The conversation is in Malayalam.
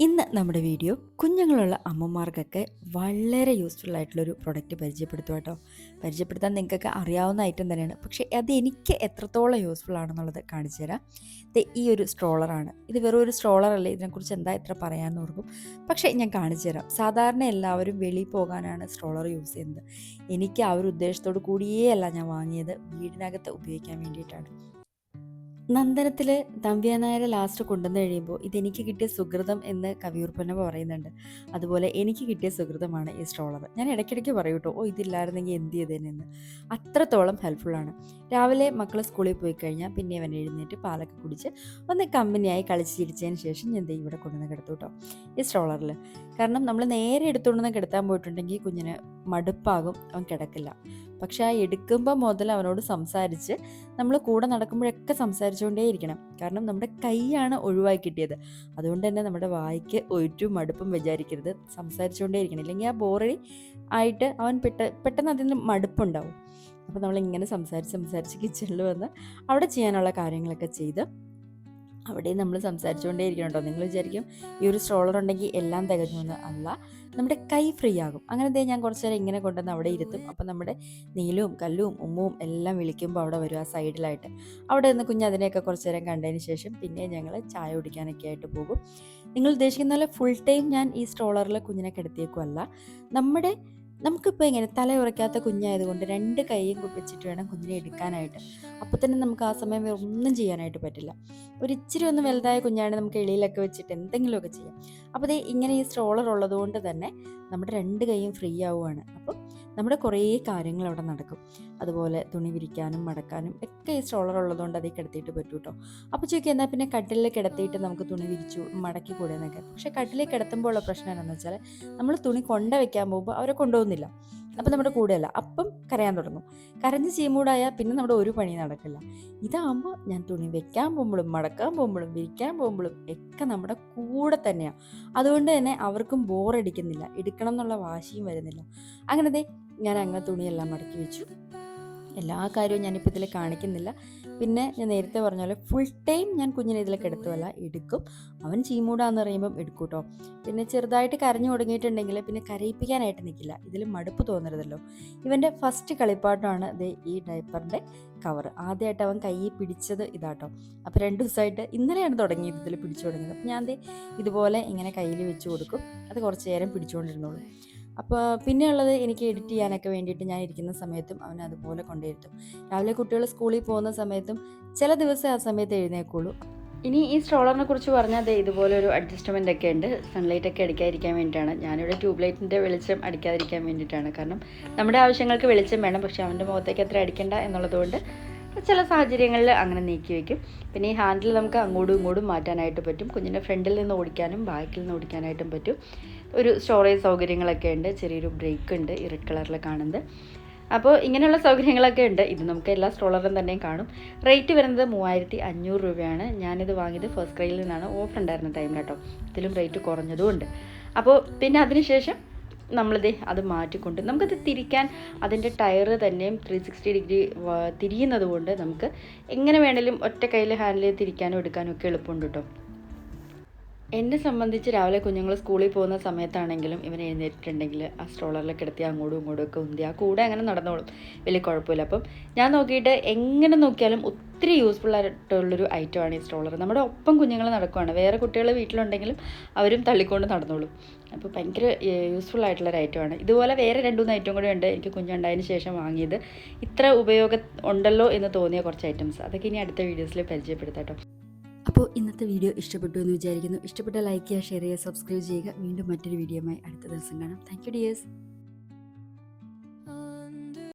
ഇന്ന് നമ്മുടെ വീഡിയോ കുഞ്ഞുങ്ങളുള്ള അമ്മമാർക്കൊക്കെ വളരെ യൂസ്ഫുൾ ആയിട്ടുള്ളൊരു പ്രൊഡക്റ്റ് പരിചയപ്പെടുത്തുക കേട്ടോ. പരിചയപ്പെടുത്താൻ നിങ്ങൾക്കൊക്കെ അറിയാവുന്ന ഐറ്റം തന്നെയാണ്. പക്ഷേ അത് എനിക്ക് എത്രത്തോളം യൂസ്ഫുൾ ആണെന്നുള്ളത് കാണിച്ചു തരാം. ഈ ഒരു സ്ട്രോളറാണ് ഇത് വെറും ഒരു സ്ട്രോളറല്ലേ ഇതിനെക്കുറിച്ച് എന്താ ഇത്ര പറയാമെന്ന് ഓർക്കും. പക്ഷേ ഞാൻ കാണിച്ചു തരാം. സാധാരണ എല്ലാവരും വെളിയിൽ പോകാനാണ് സ്ട്രോളർ യൂസ് ചെയ്യുന്നത്. എനിക്ക് ആ ഒരു ഉദ്ദേശത്തോടു കൂടിയേ അല്ല ഞാൻ വാങ്ങിയത്. വീടിനകത്ത് ഉപയോഗിക്കാൻ വേണ്ടിയിട്ടാണ്. നന്ദനത്തിൽ നായർ ലാസ്റ്റ് കൊണ്ടുവന്ന് കഴിയുമ്പോൾ ഇതെനിക്ക് കിട്ടിയ സുഹൃതം എന്ന് കവിയൂർപ്പന പറയുന്നുണ്ട്. അതുപോലെ എനിക്ക് കിട്ടിയ സുഹൃതമാണ് ഈ സ്ട്രോളർ ഞാൻ ഇടയ്ക്കിടയ്ക്ക് പറയും കേട്ടോ ഓ ഇതില്ലായിരുന്നെങ്കിൽ എന്ത് ചെയ്തേനെന്ന്. അത്രത്തോളം ഹെൽപ്ഫുള്ളാണ് രാവിലെ മക്കൾ സ്കൂളിൽ പോയി കഴിഞ്ഞാൽ പിന്നെ അവൻ എഴുന്നേറ്റ് പാലൊക്കെ കുടിച്ച് ഒന്ന് കമ്പനിയായി കളിച്ച് ചിരിച്ചതിന് ശേഷം ഞാൻ ദേ ഇവിടെ കൊണ്ടുവന്ന് കിടത്തു കേട്ടോ ഈ സ്ട്രോളറിൽ കാരണം നമ്മൾ നേരെ എടുത്തുകൊണ്ടുവന്ന് കിടത്താൻ പോയിട്ടുണ്ടെങ്കിൽ കുഞ്ഞിന് മടുപ്പാകും അവൻ കിടക്കില്ല. പക്ഷെ ആ എടുക്കുമ്പോൾ മുതൽ അവനോട് സംസാരിച്ച് നമ്മൾ കൂടെ നടക്കുമ്പോഴൊക്കെ സംസാരിച്ചുകൊണ്ടേയിരിക്കണം. കാരണം നമ്മുടെ കൈയാണ് ഒഴിവായി കിട്ടിയത്. അതുകൊണ്ട് തന്നെ നമ്മുടെ വായിക്ക് ഒരു മടുപ്പും വിചാരിക്കരുത്. സംസാരിച്ചുകൊണ്ടേയിരിക്കണം. ഇല്ലെങ്കിൽ ആ ബോറടി ആയിട്ട് അവൻ പെട്ട പെട്ടെന്ന് അതിന് മടുപ്പുണ്ടാവും. അപ്പോൾ നമ്മളിങ്ങനെ സംസാരിച്ച് സംസാരിച്ച് കിച്ചണിൽ വന്ന് അവിടെ ചെയ്യാനുള്ള കാര്യങ്ങളൊക്കെ ചെയ്ത് അവിടെ നമ്മൾ സംസാരിച്ചുകൊണ്ടേയിരിക്കണം കേട്ടോ നിങ്ങൾ വിചാരിക്കും ഈ ഒരു സ്ട്രോളർ ഉണ്ടെങ്കിൽ എല്ലാം തികഞ്ഞു എന്ന് അല്ല. നമ്മുടെ കൈ ഫ്രീ ആകും. അങ്ങനെ ദേ ഞാൻ കുറച്ച് നേരം ഇങ്ങനെ കൊണ്ടുവന്ന് അവിടെ ഇരുത്തും. അപ്പം നമ്മുടെ നീലവും കല്ലും ഉമ്മും എല്ലാം വിളിക്കുമ്പോൾ അവിടെ വരും ആ സൈഡിലായിട്ട് അവിടെ നിന്ന് കുഞ്ഞ് അതിനെയൊക്കെ കുറച്ച് നേരം കണ്ടതിന് ശേഷം പിന്നെ ഞങ്ങൾ ചായ കുടിക്കാനൊക്കെ ആയിട്ട് പോകും. നിങ്ങൾ ഉദ്ദേശിക്കുന്ന പോലെ ഫുൾ ടൈം ഞാൻ ഈ സ്ട്രോളറിൽ കുഞ്ഞിനെ കിടത്തിയേക്കുമല്ല നമ്മുടെ നമുക്കിപ്പോൾ ഇങ്ങനെ തല ഉറക്കാത്ത കുഞ്ഞായതുകൊണ്ട് രണ്ട് കൈയും കുപ്പിച്ചിട്ട് വേണം കുഞ്ഞിനെ എടുക്കാനായിട്ട്. അപ്പോൾ തന്നെ നമുക്ക് ആ സമയം വേറെ ഒന്നും ചെയ്യാനായിട്ട് പറ്റില്ല. ഒരു ഇച്ചിരി ഒന്ന് വലുതായ കുഞ്ഞാണെങ്കിൽ നമുക്ക് എളിയിലൊക്കെ വെച്ചിട്ട് എന്തെങ്കിലുമൊക്കെ ചെയ്യാം. അപ്പോൾ ഇങ്ങനെ ഈ സ്ട്രോളർ ഉള്ളതുകൊണ്ട് തന്നെ നമ്മുടെ രണ്ട് കൈയും ഫ്രീ ആവുകയാണ് അപ്പം നമ്മുടെ കുറേ കാര്യങ്ങൾ അവിടെ നടക്കും. അതുപോലെ തുണി വിരിക്കാനും മടക്കാനും ഒക്കെ ഈ സ്ട്രോളർ ഉള്ളതുകൊണ്ട് അതിൽ കിടത്തിയിട്ട് പറ്റൂ കേട്ടോ അപ്പോൾ ചോദിക്കുക എന്നാൽ പിന്നെ കട്ടിലിൽ കിടത്തിയിട്ട് നമുക്ക് തുണി വിരിച്ചു മടക്കി കൂടെ എന്നൊക്കെ പക്ഷേ കട്ടിലിൽ കിടത്തുമ്പോൾ ഉള്ള പ്രശ്നം എന്താണെന്ന് വെച്ചാൽ നമ്മൾ തുണി കൊണ്ട വെക്കാൻ പോകുമ്പോൾ അവരെ കൊണ്ടുപോകുന്നില്ല. അപ്പം നമ്മുടെ കൂടെയല്ല. അപ്പം കരയാൻ തുടങ്ങും. കരഞ്ഞ് ചീമൂടായാൽ പിന്നെ നമ്മുടെ ഒരു പണി നടക്കില്ല. ഇതാകുമ്പോൾ ഞാൻ തുണി വെക്കാൻ പോകുമ്പോഴും മടക്കാൻ പോകുമ്പോഴും വിരിക്കാൻ പോകുമ്പോഴും ഒക്കെ നമ്മുടെ കൂടെ തന്നെയാണ് അതുകൊണ്ട് തന്നെ അവർക്കും ബോറടിക്കുന്നില്ല എടുക്കണം എന്നുള്ള വാശിയും വരുന്നില്ല. അങ്ങനെ ദേ ഞാൻ അങ്ങനെ തുണിയെല്ലാം മടക്കി വെച്ചു. എല്ലാ കാര്യവും ഞാനിപ്പോൾ ഇതിൽ കാണിക്കുന്നില്ല. പിന്നെ ഞാൻ നേരത്തെ പറഞ്ഞ പോലെ ഫുൾ ടൈം ഞാൻ കുഞ്ഞിനെ ഇതിലേക്ക് കിടത്തുമല്ല എടുക്കും. അവൻ ചീമൂടാന്ന് പറയുമ്പം എടുക്കും കേട്ടോ പിന്നെ ചെറുതായിട്ട് കരഞ്ഞു തുടങ്ങിയിട്ടുണ്ടെങ്കിൽ പിന്നെ കരയിപ്പിക്കാനായിട്ട് നിൽക്കില്ല ഇതിൽ മടുപ്പ് തോന്നരുതല്ലോ. ഇവന്റെ ഫസ്റ്റ് കളിപ്പാട്ടമാണ് ഇത് ഈ ഡയപ്പറിന്റെ കവർ ആദ്യമായിട്ട് അവൻ കൈ പിടിച്ചത് ഇതാട്ടോ. അപ്പോൾ രണ്ട് ദിവസമായിട്ട് ഇന്നലെയാണ് തുടങ്ങിയത് ഇതിൽ പിടിച്ചു തുടങ്ങിയത്. അപ്പോൾ ഞാൻ ഇതുപോലെ ഇങ്ങനെ കയ്യിൽ വെച്ച് കൊടുക്കും. അത് കുറച്ച് നേരം പിടിച്ചുകൊണ്ടിരുന്നോളൂ. അപ്പോൾ പിന്നെയുള്ളത് എനിക്ക് എഡിറ്റ് ചെയ്യാനൊക്കെ വേണ്ടിയിട്ട് ഞാൻ ഇരിക്കുന്ന സമയത്തും അവൻ അതുപോലെ കൊണ്ടുവരുത്തും. രാവിലെ കുട്ടികൾ സ്കൂളിൽ പോകുന്ന സമയത്തും ചില ദിവസം ആ സമയത്ത് എഴുന്നേക്കുള്ളൂ ഇനി ഈ സ്ട്രോളറിനെ കുറിച്ച് പറഞ്ഞാൽ അതെ ഇതുപോലെ ഒരു അഡ്ജസ്റ്റ്മെന്റ് ഒക്കെ ഉണ്ട്. സൺലൈറ്റ് ഒക്കെ അടിക്കാതിരിക്കാൻ വേണ്ടിയിട്ടാണ്. ഞാനിവിടെ ട്യൂബ് ലൈറ്റിന്റെ വെളിച്ചം അടിക്കാതിരിക്കാൻ വേണ്ടിയിട്ടാണ്. കാരണം നമ്മുടെ ആവശ്യങ്ങൾക്ക് വെളിച്ചം വേണം. പക്ഷേ അവന്റെ മുഖത്തേക്ക് അത്ര അടിക്കണ്ട എന്നുള്ളതുകൊണ്ട് ചില സാഹചര്യങ്ങളിൽ അങ്ങനെ നീക്കി വയ്ക്കും പിന്നെ ഈ ഹാൻഡിൽ നമുക്ക് അങ്ങോട്ടും ഇങ്ങോട്ടും മാറ്റാനായിട്ട് പറ്റും. കുഞ്ഞിന്റെ ഫ്രണ്ടിൽ നിന്ന് ഓടിക്കാനും ബാക്കിൽ നിന്ന് ഓടിക്കാനായിട്ടും പറ്റും. ഒരു സ്റ്റോറേജ് സൗകര്യങ്ങളൊക്കെ ഉണ്ട്. ചെറിയൊരു ബ്രേക്ക് ഉണ്ട് ഈ റെഡ് കളറിൽ കാണുന്നത്. അപ്പോൾ ഇങ്ങനെയുള്ള സൗകര്യങ്ങളൊക്കെ ഉണ്ട്. ഇത് നമുക്ക് എല്ലാ സ്ട്രോളറിലും തന്നെയും കാണും. റേറ്റ് വരുന്നത് മൂവായിരത്തി അഞ്ഞൂറ് രൂപയാണ്. ഞാനിത് വാങ്ങിയത് ഫസ്റ്റ് ക്രൈയിൽ നിന്നാണ്. ഓഫർ ഉണ്ടായിരുന്ന ടൈമിൽ ഇതിലും റേറ്റ് കുറഞ്ഞതും ഉണ്ട്. അപ്പോൾ പിന്നെ അതിനുശേഷം നമ്മളിത് അത് മാറ്റിക്കൊണ്ട് നമുക്കത് തിരിക്കാൻ അതിന്റെ ടയർ തന്നെയും ത്രീ സിക്സ്റ്റി ഡിഗ്രി തിരിയുന്നത് കൊണ്ട് നമുക്ക് എങ്ങനെ വേണേലും ഒറ്റ കയ്യിൽ ഹാൻഡിൽ തിരിക്കാനും എടുക്കാനും ഒക്കെ എളുപ്പമുണ്ട് കേട്ടോ എന്നെ സംബന്ധിച്ച് രാവിലെ കുഞ്ഞുങ്ങൾ സ്കൂളിൽ പോകുന്ന സമയത്താണെങ്കിലും ഇവൻ എഴുന്നേറ്റിട്ടുണ്ടെങ്കിൽ ആ സ്ട്രോളറിൽ കിടത്തി അങ്ങോട്ടും ഇങ്ങോട്ടും ഒക്കെ ഉന്തി. ആ കൂടെ അങ്ങനെ നടന്നോളും. വലിയ കുഴപ്പമില്ല. അപ്പം ഞാൻ നോക്കിയിട്ട് എങ്ങനെ നോക്കിയാലും ഒത്തിരി യൂസ്ഫുൾ ആയിട്ടുള്ളൊരു ആണ് ഈ സ്ട്രോളർ നമ്മുടെ ഒപ്പം കുഞ്ഞുങ്ങൾ നടക്കുവാണ്. വേറെ കുട്ടികൾ വീട്ടിലുണ്ടെങ്കിലും അവരും തള്ളിക്കൊണ്ട് നടന്നോളും. അപ്പോൾ ഭയങ്കര യൂസ്ഫുൾ ആയിട്ടുള്ളൊരു ഐറ്റമാണ് ഇതുപോലെ വേറെ രണ്ട് മൂന്ന് ഐറ്റം കൂടെ ഉണ്ട് എനിക്ക് കുഞ്ഞുണ്ടായതിന് ശേഷം വാങ്ങിയത്. ഇത്ര ഉപയോഗം ഉണ്ടല്ലോ എന്ന് തോന്നിയ കുറച്ച് ഐറ്റംസ് അതൊക്കെ ഇനി അടുത്ത വീഡിയോസിൽ പരിചയപ്പെടുത്താം കേട്ടോ. അപ്പോൾ ഇന്നത്തെ വീഡിയോ ഇഷ്ടപ്പെട്ടു എന്ന് വിചാരിക്കുന്നു. ഇഷ്ടപ്പെട്ട ലൈക്ക് ചെയ്യുക ഷെയർ ചെയ്യുക സബ്സ്ക്രൈബ് ചെയ്യുക. വീണ്ടും മറ്റൊരു വീഡിയോയുമായി അടുത്ത ദിവസം കാണാം. Thank you dears